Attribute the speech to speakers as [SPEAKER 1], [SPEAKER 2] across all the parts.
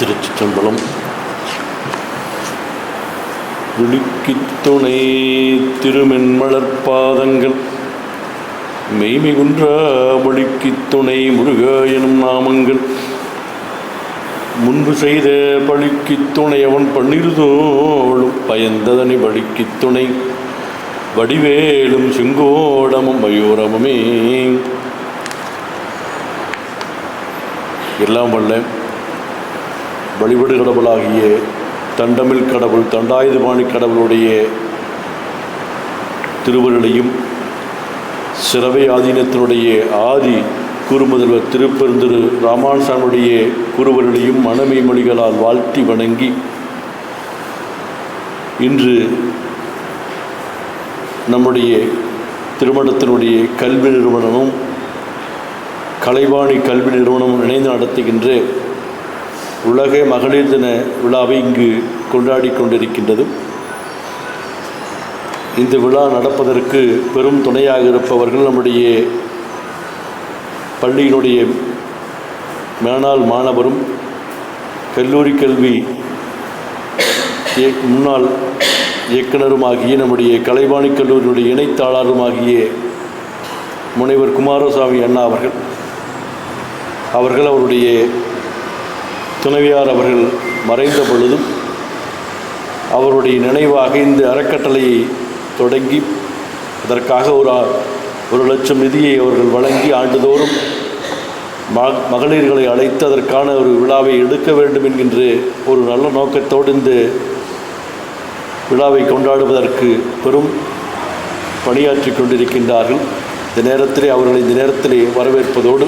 [SPEAKER 1] திருச்சிற்றம்பலம். துணை திருமென்மலர்பாதங்கள் மெய்மிகுன்றா ஒழுக்கித் துணை முருகா எனும் நாமங்கள். முன்பு செய்த பழிக்கித் துணை அவன் பண்ணிருதோளும் பயந்ததனை வழிக்கித் துணை. வடிவேலும் செங்கோடமும் மயூரமுமே. எல்லாம் வல்ல வழிபடு கடவுளாகிய தண்டமிழ் கடவுள் தண்டாயுதபாணி கடவுளுடைய திருவருளையும் சிறவை ஆதீனத்தினுடைய ஆதி குறுமுதல்வர் திருப்பெருந்திரு ராமானுசாமியுடைய குருவருளையும் மனமை மொழிகளால் வாழ்த்தி வணங்கி இன்று நம்முடைய திருமணத்தினுடைய கல்வி நிறுவனமும் கலைவாணி கல்வி நிறுவனமும் இணைந்து நடத்துகின்ற உலக மகளிர் தின விழாவை இங்கு கொண்டாடி கொண்டிருக்கின்றது இந்த விழா நடப்பதற்கு பெரும் துணையாக இருப்பவர்கள் நம்முடைய பள்ளியினுடைய மேனாள் மாணவரும் கல்லூரி கல்வி இயக்- முன்னாள் இயக்குனருமாகிய நம்முடைய கலைவாணி கல்லூரியினுடைய இணைத்தாளருமாகிய முனைவர் குமாரசாமி அண்ணா அவர்கள் அவர்கள் அவருடைய துணைவியார் அவர்கள் மறைந்த பொழுதும் அவருடைய நினைவாக இந்த அறக்கட்டளையை தொடங்கி அதற்காக ஒரு ஒரு லட்சம் நிதியை அவர்கள் வழங்கி ஆண்டுதோறும் மகளிர்களை அழைத்து அதற்கான ஒரு விழாவை எடுக்க வேண்டும் என்கின்ற ஒரு நல்ல நோக்கத்தோடு இந்த விழாவை கொண்டாடுவதற்கு பெரும் பணியாற்றி கொண்டிருக்கின்றார்கள். இந்த நேரத்திலே அவர்களை இந்த நேரத்திலே வரவேற்பதோடு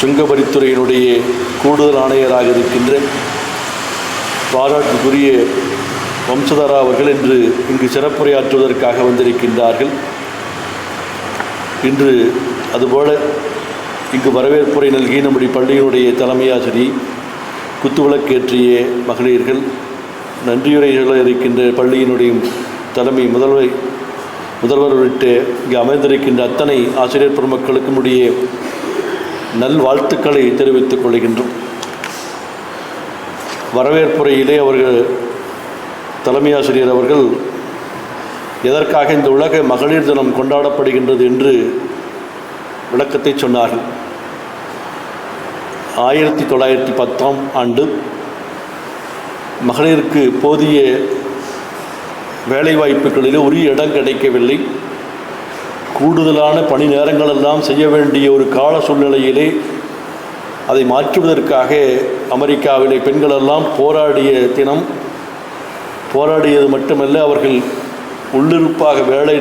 [SPEAKER 1] சுங்கவரித்துறையினுடைய கூடுதல் ஆணையராக இருக்கின்ற பாராட்டுக்குரிய வம்சதாரா அவர்கள் இன்று இங்கு சிறப்புரையாற்றுவதற்காக வந்திருக்கின்றார்கள். இன்று அதுபோல இங்கு வரவேற்புரை நல்கி நம்முடைய பள்ளியினுடைய தலைமையாசிரி குத்துவிளக்கேற்றிய மகளிர்கள் நன்றியுரைகள் இருக்கின்ற பள்ளியினுடைய தலைமை முதல்வர் முதல்வர் உள்ளிட்ட இங்கு அமைந்திருக்கின்ற அத்தனை ஆசிரியர் பெருமக்களுக்கும் உடைய நல்வாழ்த்துக்களை தெரிவித்துக் கொள்கின்றோம். வரவேற்புரையிலே அவர்கள் தலைமை ஆசிரியர் அவர்கள் எதற்காக இந்த உலக மகளிர் தினம் கொண்டாடப்படுகின்றது என்று விளக்கத்தை சொன்னார்கள். ஆயிரத்தி தொள்ளாயிரத்தி பத்தாம் ஆண்டு மகளிருக்கு போதிய வேலைவாய்ப்புகளிலே உரிய இடம் கிடைக்கவில்லை. கூடுதலான பணி நேரங்களெல்லாம் செய்ய வேண்டிய ஒரு கால சூழ்நிலையிலே அதை மாற்றுவதற்காக அமெரிக்காவிலே பெண்களெல்லாம் போராடிய தினம் போராடியது மட்டுமல்ல அவர்கள் உள்ளிருப்பாக வேலை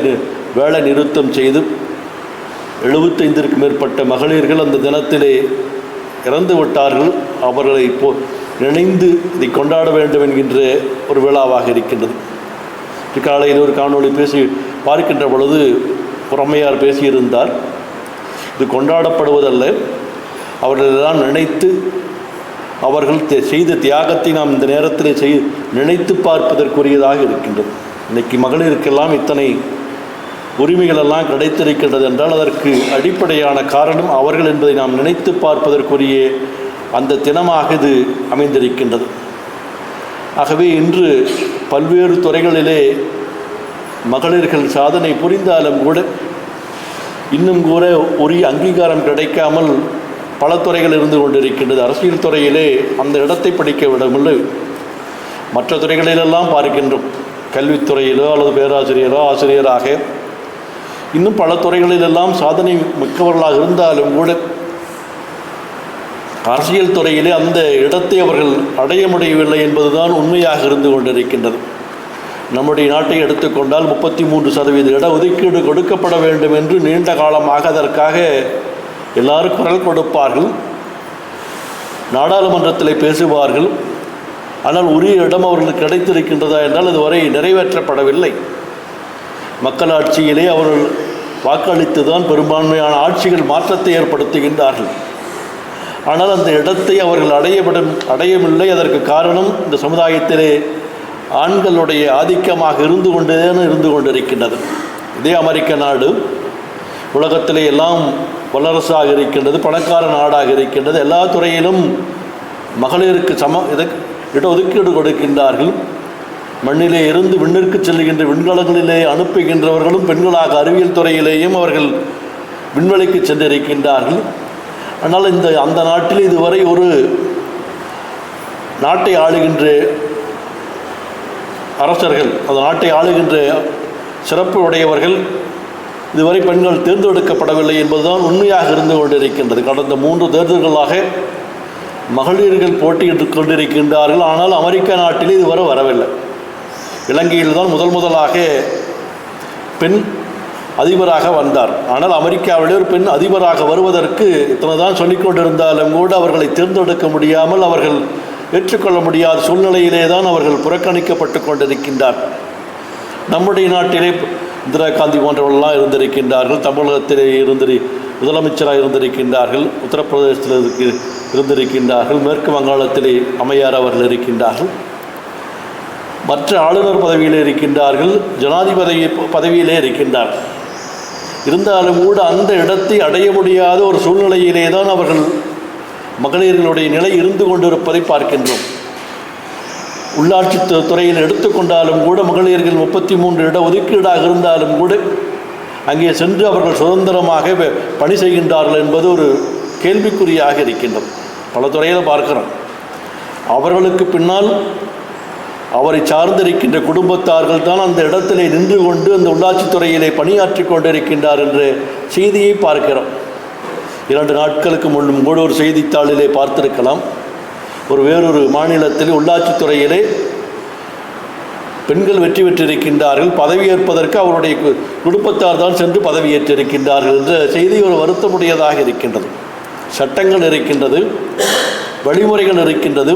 [SPEAKER 1] வேலை நிறுத்தம் செய்து எழுபத்தைந்திற்கு மேற்பட்ட மகளிர்கள் அந்த தினத்திலே இறந்து விட்டார்கள். அவர்களை போ நினைந்து இதை கொண்டாட வேண்டும் என்கின்ற ஒரு விழாவாக இருக்கின்றது. காலையில் ஒரு காணொளி பேசி பார்க்கின்ற பொழுது புறமையார் பேசியிருந்தார். இது கொண்டாடப்படுவதல்ல. அவர்களெல்லாம் நினைத்து அவர்கள் செய்த தியாகத்தை நாம் இந்த நேரத்தில் செய் நினைத்து பார்ப்பதற்குரியதாக இருக்கின்றது. இன்னைக்கு மகளிருக்கெல்லாம் இத்தனை உரிமைகளெல்லாம் கிடைத்திருக்கின்றது என்றால் அதற்கு அடிப்படையான காரணம் அவர்கள் என்பதை நாம் நினைத்து பார்ப்பதற்குரிய அந்த தினமாக இது அமைந்திருக்கின்றது. ஆகவே இன்று பல்வேறு துறைகளிலே மகளிர்கள் சாதனை புரிந்தாலும் கூட இன்னும் கூட உரிய அங்கீகாரம் கிடைக்காமல் பல துறைகள் இருந்து கொண்டிருக்கின்றது. அரசியல் துறையிலே அந்த இடத்தை படிக்க விடவில்லை. மற்ற துறைகளிலெல்லாம் பார்க்கின்றோம். கல்வித்துறையிலோ அல்லது பேராசிரியரோ ஆசிரியராக இன்னும் பல துறைகளிலெல்லாம் சாதனை மிக்கவர்களாக இருந்தாலும் கூட அரசியல் துறையிலே அந்த இடத்தை அவர்கள் அடைய முடியவில்லை என்பதுதான் உண்மையாக இருந்து கொண்டிருக்கின்றது. நம்முடைய நாட்டை எடுத்துக்கொண்டால் முப்பத்தி மூன்று சதவீத இட ஒதுக்கீடு கொடுக்கப்பட வேண்டும் என்று நீண்ட காலமாக அதற்காக எல்லாரும் குரல் கொடுப்பார்கள். நாடாளுமன்றத்தில் பேசுவார்கள். ஆனால் உரிய இடம் அவர்களுக்கு கிடைத்திருக்கின்றதா என்றால் இதுவரை நிறைவேற்றப்படவில்லை. மக்களாட்சியிலே அவர்கள் வாக்களித்து தான் பெரும்பான்மையான ஆட்சிகள் மாற்றத்தை ஏற்படுத்துகின்றார்கள். ஆனால் அந்த இடத்தை அவர்கள் அடையப்படும் அடையவில்லை. அதற்கு காரணம் இந்த சமுதாயத்திலே ஆண்களுடைய ஆதிக்கமாக இருந்து கொண்டேன்னு இருந்து கொண்டிருக்கின்றது. இதே அமெரிக்க நாடு உலகத்திலே எல்லாம் வல்லரசாக இருக்கின்றது பணக்கார நாடாக இருக்கின்றது. எல்லா துறையிலும் மகளிருக்கு சம இத ஒதுக்கீடு கொடுக்கின்றார்கள். மண்ணிலே இருந்து விண்ணிற்கு செல்லுகின்ற விண்கலங்களிலே அனுப்புகின்றவர்களும் பெண்களாக அறிவியல் துறையிலேயும் அவர்கள் விண்வெளிக்கு சென்றிருக்கின்றார்கள். ஆனால் இந்த அந்த நாட்டில் இதுவரை ஒரு நாட்டை ஆளுகின்ற அரசர்கள் அந்த நாட்டை ஆளுகின்ற சிறப்பு உடையவர்கள் இதுவரை பெண்கள் தேர்ந்தெடுக்கப்படவில்லை என்பதுதான் உண்மையாக இருந்து கொண்டிருக்கின்றது. கடந்த மூன்று தேர்தல்களாக மகளிர்கள் போட்டியிட்டுக் கொண்டிருக்கின்றார்கள். ஆனால் அமெரிக்க நாட்டில் இதுவரை வரவில்லை. இலங்கையில் தான் முதல் முதலாக பெண் அதிபராக வந்தார். ஆனால் அமெரிக்காவிலே ஒரு பெண் அதிபராக வருவதற்கு இத்தனை தான் சொல்லிக்கொண்டிருந்தாலும் கூட அவர்களை தேர்ந்தெடுக்க முடியாமல் அவர்கள் ஏற்றுக்கொள்ள முடியாத சூழ்நிலையிலே தான் அவர்கள் புறக்கணிக்கப்பட்டு கொண்டிருக்கின்றார். நம்முடைய நாட்டிலே இந்திரா காந்தி போன்றவர்கள்லாம் இருந்திருக்கின்றார்கள். தமிழகத்திலே இருந்து முதலமைச்சராக இருந்திருக்கின்றார்கள். உத்தரப்பிரதேசத்தில் இருக்கு இருந்திருக்கின்றார்கள். மேற்கு வங்காளத்திலே அமையார் அவர்கள் இருக்கின்றார்கள். மற்ற ஆளுநர் பதவியிலே இருக்கின்றார்கள். ஜனாதிபதி பதவியிலே இருக்கின்றார்கள். இருந்தாலும் கூட அந்த இடத்தை அடைய முடியாத ஒரு சூழ்நிலையிலே தான் அவர்கள் மகளிர்களுடைய நிலை இருந்து கொண்டிருப்பதை பார்க்கின்றோம். உள்ளாட்சி து- துறையில் எடுத்துக்கொண்டாலும் கூட மகளிர்கள் முப்பத்தி மூன்று இட ஒதுக்கீடாக இருந்தாலும் கூட அங்கே சென்று அவர்கள் சுதந்திரமாக பணி செய்கின்றார்கள் என்பது ஒரு கேள்விக்குறியாக இருக்கின்றது. பல துறையில் பார்க்கிறோம். அவர்களுக்கு பின்னால் அவரை சார்ந்திருக்கின்ற குடும்பத்தார்கள் தான் அந்த இடத்திலே நின்று கொண்டு அந்த உள்ளாட்சித்துறையிலே பணியாற்றி கொண்டிருக்கின்றார் என்ற செய்தியை பார்க்கிறோம். இரண்டு நாட்களுக்கு முன்னும் கூட ஒரு செய்தித்தாளிலே பார்த்திருக்கலாம். ஒரு வேறொரு மாநிலத்தில் உள்ளாட்சித்துறையிலே பெண்கள் வெற்றி பெற்றிருக்கின்றார்கள். பதவியேற்பதற்கு அவருடைய குடும்பத்தார் தான் சென்று பதவியேற்றிருக்கின்றார்கள் என்ற செய்தி ஒரு வருத்தமுடையதாக இருக்கின்றது. சட்டங்கள் இருக்கின்றது வழிமுறைகள் இருக்கின்றது.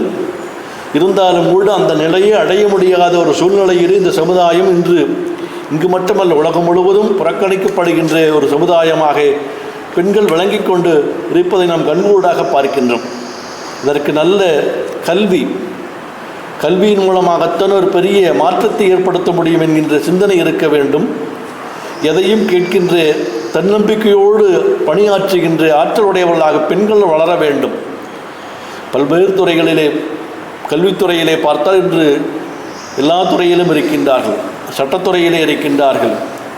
[SPEAKER 1] இருந்தாலும் கூட அந்த நிலையை அடைய முடியாத ஒரு சூழ்நிலையில் இந்த சமுதாயம் இன்று இங்கு மட்டுமல்ல உலகம் முழுவதும் புறக்கணிக்கப்படுகின்ற ஒரு சமுதாயமாக பெண்கள் விளங்கிக் கொண்டு இருப்பதை நாம் கண்கூடாக பார்க்கின்றோம். இதற்கு நல்ல கல்வி கல்வியின் மூலமாகத்தான் ஒரு பெரிய மாற்றத்தை ஏற்படுத்த முடியும் என்கின்ற சிந்தனை இருக்க வேண்டும். எதையும் கேட்கின்ற தன்னம்பிக்கையோடு பணியாற்றுகின்ற ஆற்றலுடையவர்களாக பெண்கள் வளர வேண்டும். பல்வேறு துறைகளிலே கல்வித்துறையிலே பார்த்தால் இன்று எல்லா துறையிலும் இருக்கின்றார்கள். சட்டத்துறையிலே இருக்கின்றார்கள்.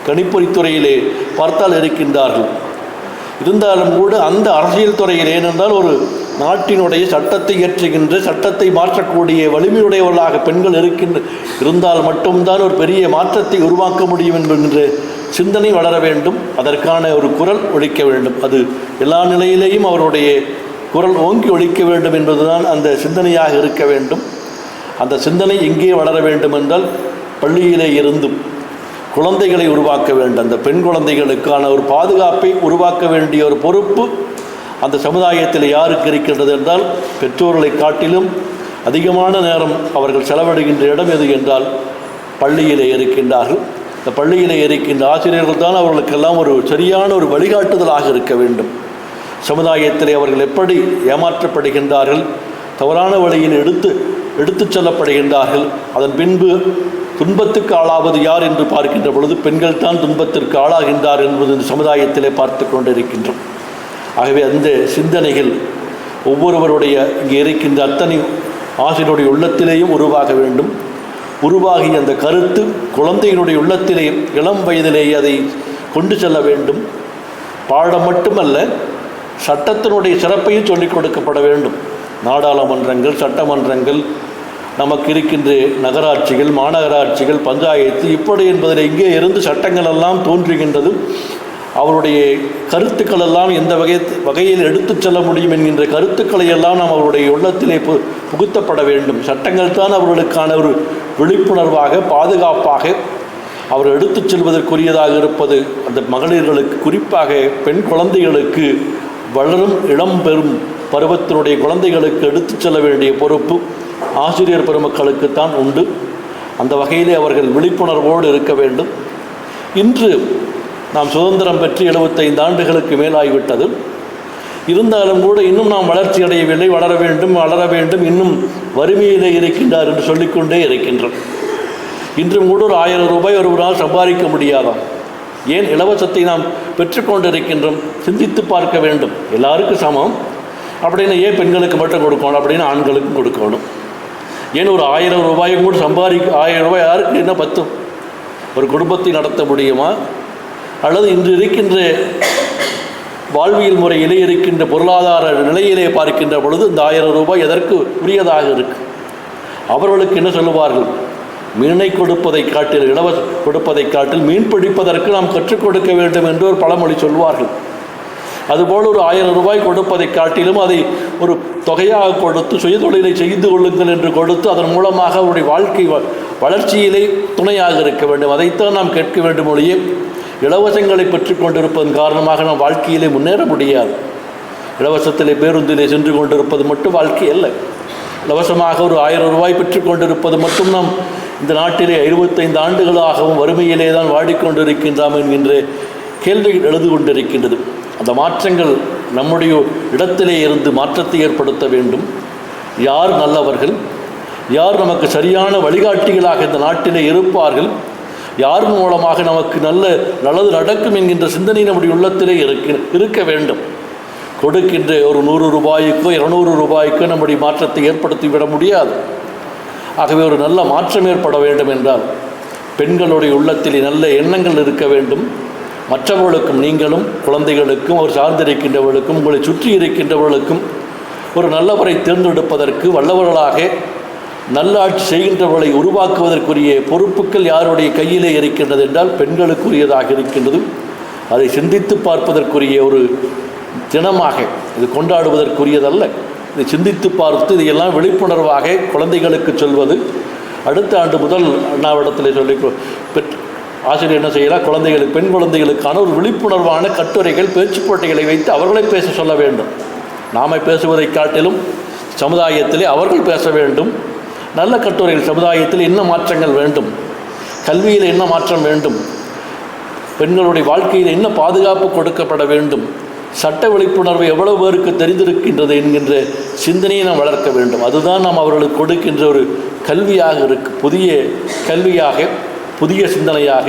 [SPEAKER 1] கணிப்பொறித் துறையிலே பார்த்தால் இருக்கின்றார்கள். இருந்தாலும் கூட அந்த அரசியல் துறையில் ஏனென்றால் ஒரு நாட்டினுடைய சட்டத்தை இயற்றுகின்ற சட்டத்தை மாற்றக்கூடிய வலிமையுடையவர்களாக பெண்கள் இருக்கின்ற இருந்தால் மட்டும்தான் ஒரு பெரிய மாற்றத்தை உருவாக்க முடியும் என்கின்ற சிந்தனை வளர வேண்டும். அதற்கான ஒரு குரல் ஒழிக்க வேண்டும். அது எல்லா நிலையிலேயும் அவருடைய குரல் ஓங்கி ஒழிக்க வேண்டும் என்பதுதான் அந்த சிந்தனையாக இருக்க வேண்டும். அந்த சிந்தனை எங்கே வளர வேண்டும் என்றால் பள்ளியிலே இருந்தும் குழந்தைகளை உருவாக்க வேண்டும். அந்த பெண் குழந்தைகளுக்கான ஒரு பாதுகாப்பை உருவாக்க வேண்டிய ஒரு பொறுப்பு அந்த சமுதாயத்தில் யாருக்கு இருக்கின்றது என்றால் பெற்றோர்களை காட்டிலும் அதிகமான நேரம் அவர்கள் செலவிடுகின்ற இடம் எது என்றால் பள்ளியிலே இருக்கின்றார்கள். இந்த பள்ளியிலே இருக்கின்ற ஆசிரியர்கள் தான் அவர்களுக்கெல்லாம் ஒரு சரியான ஒரு வழிகாட்டுதலாக இருக்க வேண்டும். சமுதாயத்திலே அவர்கள் எப்படி ஏமாற்றப்படுகின்றார்கள் தவறான வழியில் எடுத்து எடுத்துச் செல்லப்படுகின்றார்கள். அதன் பின்பு துன்பத்துக்கு ஆளாவது யார் என்று பார்க்கின்ற பொழுது பெண்கள் தான் துன்பத்திற்கு ஆளாகின்றார் என்பது இந்த சமுதாயத்திலே பார்த்து கொண்டிருக்கின்றோம். ஆகவே அந்த சிந்தனைகள் ஒவ்வொருவருடைய இங்கே இருக்கின்ற அத்தனை ஆசிரியருடைய உள்ளத்திலேயும் உருவாக வேண்டும். உருவாகிய அந்த கருத்து குழந்தையினுடைய உள்ளத்திலே இளம் வயதிலேயே அதை கொண்டு செல்ல வேண்டும். பாடம் மட்டுமல்ல சட்டத்தினுடைய சிறப்பையும் சொல்லிக் கொடுக்கப்பட வேண்டும். நாடாளுமன்றங்கள் சட்டமன்றங்கள் நமக்கு இருக்கின்ற நகராட்சிகள் மாநகராட்சிகள் பஞ்சாயத்து இப்படி என்பதில் இங்கே இருந்து சட்டங்கள் எல்லாம் தோன்றுகின்றதும் அவருடைய கருத்துக்கள் எல்லாம் எந்த வகை வகையில் எடுத்துச் செல்ல முடியும் என்கின்ற கருத்துக்களை எல்லாம் நாம் அவருடைய உள்ளத்திலே பு புகுத்தப்பட வேண்டும். சட்டங்கள் தான் அவர்களுக்கான ஒரு விழிப்புணர்வாக பாதுகாப்பாக அவர் எடுத்துச் செல்வதற்குரியதாக இருப்பது அந்த மகளிர்களுக்கு குறிப்பாக பெண் குழந்தைகளுக்கு வளரும் இளம் பெறும் பருவத்தினுடைய குழந்தைகளுக்கு எடுத்துச் செல்ல வேண்டிய பொறுப்பு ஆசிரியர் பெருமக்களுக்குத்தான் உண்டு. அந்த வகையிலே அவர்கள் விழிப்புணர்வோடு இருக்க வேண்டும். இன்று நாம் சுதந்திரம் பெற்று எழுபத்தைந்து ஆண்டுகளுக்கு மேலாகிவிட்டது இருந்தாலும் கூட இன்னும் நாம் வளர்ச்சி அடையவில்லை வளர வேண்டும் வளர வேண்டும் இன்னும் வறுமையிலே இருக்கின்றார் என்று சொல்லிக்கொண்டே இருக்கின்றோம். இன்றும் கூட ஒரு ஆயிரம் ரூபாய் ஒருவரால் சம்பாதிக்க முடியாதாம் ஏன் இலவசத்தை நாம் பெற்றுக்கொண்டிருக்கின்றோம் சிந்தித்து பார்க்க வேண்டும். எல்லாருக்கும் சமம். அப்படின்னு ஏன் பெண்களுக்கு மட்டும் கொடுக்கணும் அப்படின்னு ஆண்களுக்கும் கொடுக்கணும்? ஏன் ஒரு ஆயிரம் ரூபாயும் கூட சம்பாதிக்க ஆயிரம் ரூபாய் யாருக்கு? என்ன பத்தும்? ஒரு குடும்பத்தை நடத்த முடியுமா? அல்லது இன்று இருக்கின்ற வாழ்வியல் முறையிலே இருக்கின்ற பொருளாதார நிலையிலே பார்க்கின்ற பொழுது இந்த ஆயிரம் ரூபாய் எதற்கு உரியதாக இருக்கு? அவர்களுக்கு என்ன சொல்லுவார்கள்? மீனை கொடுப்பதை காட்டில் இலவச கொடுப்பதை காட்டில் மீன் பிடிப்பதற்கு நாம் கற்றுக் கொடுக்க வேண்டும் என்று ஒரு பழமொழி சொல்வார்கள். அதுபோல் ஒரு ஆயிரம் ரூபாய் கொடுப்பதை காட்டிலும் அதை ஒரு தொகையாக கொடுத்து சுயதொழிலை செய்து கொள்ளுங்கள் என்று கொடுத்து அதன் மூலமாக அவருடைய வாழ்க்கை வ- வளர்ச்சியிலே துணையாக இருக்க வேண்டும். அதைத்தான் நாம் கேட்க வேண்டும் ஒழிய இலவசங்களை பெற்று கொண்டிருப்பதன் காரணமாக நாம் வாழ்க்கையிலே முன்னேற முடியாது. இலவசத்திலே பேருந்திலே சென்று கொண்டிருப்பது மட்டும் வாழ்க்கை அல்ல. இலவசமாக ஒரு ஆயிரம் ரூபாய் பெற்றுக்கொண்டிருப்பது மட்டும் நாம் இந்த நாட்டிலே இருபத்தைந்து ஆண்டுகளாகவும் வறுமையிலே தான் வாடிக்கொண்டிருக்கின்றோம் என்கின்ற கேள்விகள் எழுது கொண்டிருக்கின்றது. அந்த மாற்றங்கள் நம்முடைய இடத்திலே இருந்து மாற்றத்தை ஏற்படுத்த வேண்டும். யார் நல்லவர்கள்? யார் நமக்கு சரியான வழிகாட்டிகளாக இந்த நாட்டிலே இருப்பார்கள்? யார் மூலமாக நமக்கு நல்ல நல்லது நடக்கும் என்கின்ற சிந்தனை நம்முடைய உள்ளத்திலே இருக்க இருக்க வேண்டும். கொடுக்கின்ற ஒரு நூறு ரூபாய்க்கோ இருநூறு ரூபாய்க்கோ நம்முடைய மாற்றத்தை ஏற்படுத்தி விட முடியாது. ஆகவே ஒரு நல்ல மாற்றம் ஏற்பட வேண்டும் என்றால் பெண்களுடைய உள்ளத்திலே நல்ல எண்ணங்கள் இருக்க வேண்டும். மற்றவர்களுக்கும் நீங்களும் குழந்தைகளுக்கும் அவர் சார்ந்திருக்கின்றவர்களுக்கும் உங்களை சுற்றி இருக்கின்றவர்களுக்கும் ஒரு நல்லவரை தேர்ந்தெடுப்பதற்கு வல்லவர்களாக நல்லாட்சி செய்கின்றவர்களை உருவாக்குவதற்குரிய பொறுப்புகள் யாருடைய கையிலே இருக்கின்றது என்றால் பெண்களுக்குரியதாக இருக்கின்றது. அதை சிந்தித்து பார்ப்பதற்குரிய ஒரு தினமாக இது கொண்டாடுவதற்குரியதல்ல. இதை சிந்தித்து பார்த்து இதையெல்லாம் விழிப்புணர்வாக குழந்தைகளுக்கு சொல்வது. அடுத்த ஆண்டு முதல் அண்ணாவிடத்தில் சொல்லி பெற்று பெற்- ஆசிரியர் என்ன செய்யலாம் குழந்தைகளுக்கு பெண் குழந்தைகளுக்கான ஒரு விழிப்புணர்வான கட்டுரைகள் பேச்சு போட்டிகளை வைத்து அவர்களை பேச சொல்ல வேண்டும். நாம பேசுவதை காட்டிலும் சமுதாயத்திலே அவர்கள் பேச வேண்டும். நல்ல கட்டுரைகள் சமுதாயத்தில் என்ன மாற்றங்கள் வேண்டும்? கல்வியில் என்ன மாற்றம் வேண்டும்? பெண்களுடைய வாழ்க்கையில் என்ன பாதுகாப்பு கொடுக்கப்பட வேண்டும்? சட்ட விழிப்புணர்வு எவ்வளவு பேருக்கு தெரிந்திருக்கின்றது என்கின்ற சிந்தனையை நாம் வளர்க்க வேண்டும். அதுதான் நாம் அவர்களுக்கு கொடுக்கின்ற ஒரு கல்வியாக இருக்கு. புதிய கல்வியாக புதிய சிந்தனையாக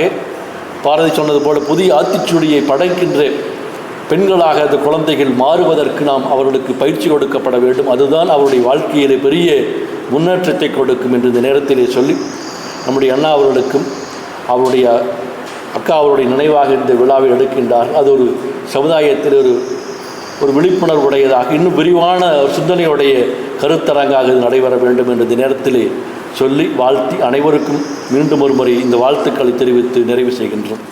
[SPEAKER 1] பாரதி சொன்னது போல புதிய ஆத்திச்சூடியை படைக்கின்ற பெண்களாக அந்த குழந்தைகள் மாறுவதற்கு நாம் அவர்களுக்கு பயிற்சி கொடுக்கப்பட வேண்டும். அதுதான் அவருடைய வாழ்க்கையிலே பெரிய முன்னேற்றத்தை கொடுக்கும் என்று இந்த நேரத்திலே சொல்லி நம்முடைய அண்ணா அவர்களுக்கும் அவருடைய அக்கா அவருடைய நினைவாக இந்த விழாவை எடுக்கின்றார். அது ஒரு சமுதாயத்தில் ஒரு ஒரு விழிப்புணர்வு உடையதாக இன்னும் விரிவான ஒரு சிந்தனையுடைய கருத்தரங்காக இது நடைபெற வேண்டும் என்ற இந்த நேரத்திலே சொல்லி வாழ்த்தி அனைவருக்கும் மீண்டும் ஒருமுறை இந்த வாழ்த்துக்களை தெரிவித்து நிறைவு செய்கின்றோம்.